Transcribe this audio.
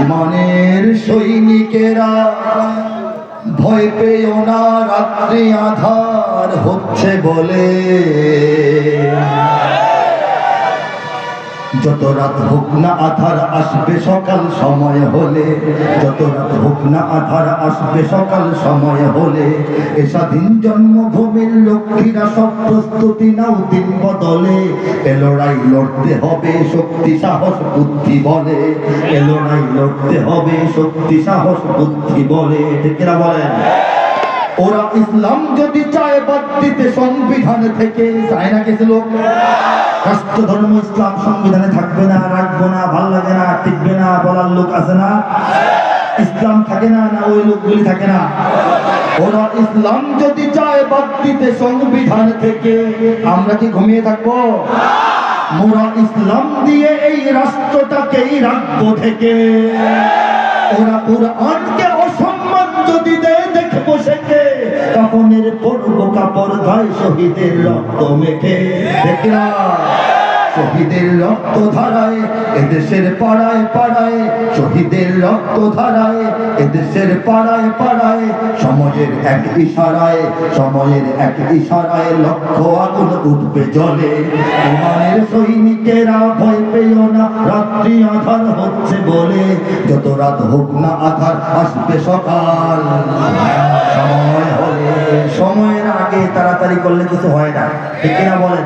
ইমানের সৈনিকেরা ভয় পেও না রাত্রি আধার হচ্ছে বলে। যত রাত হোক না আধার আসবে সকাল সময় হলে, যত রাত হোক না আধার আসবে সকাল সময় হলে, এ স্বাধীন জন্মভূমির লক্ষ্মীরা সব প্রস্তুতি নাও দিন বদলে, এ লড়াই লড়তে হবে শক্তি, সাহস, বুদ্ধি, বলে, এ লড়াই লড়তে হবে শক্তি, সাহস, বুদ্ধি, বলে, ঠিক বলেন ওরা ইসলাম যদি চায় বাদ দিতে সংবিধান থেকে, চায় না কিছু লোক? রাষ্ট্র ধর্ম ইসলাম সংবিধানে থাকবে না, রাখব না, ভালো লাগে না, টিকবে না, বলার লোক আছে না? ইসলাম থাকে না না ওই লোকগুলি থাকে না? ওরা ইসলাম যদি চায় বাদ দিতে সংবিধান থেকে, আমরা কি ঘুমিয়ে থাকব? মোরা ইসলাম দিয়ে এই রাষ্ট্রটাকেই রাখব থেকে। ওরা কোরআনকে অসম্মান যদি দেয়, দেখব সেকে কাপনের পড়ব কাপড় ধায় শহীদের রক্ত মেখে। দেখরা শহীদের রক্ত ধারায় এদেশের পাড়ায় পাড়ায়, শহীদের রক্ত ধারায় এদেশের পাড়ায় পাড়ায়, সময়ের এক ইশারায়, সময়ের এক ইশারায় লক্ষ আগুন উঠবে জলে। ইমানের সৈনিকেরা ভয় পেও না, রাত্রি আধার হচ্ছে বলে। যত রাত হোক না, আধার আসবে সকাল। সময় হলে, সময়ের আগে তাড়াতাড়ি করলে কিছু হয় না। ঠিক কিনা বলেন?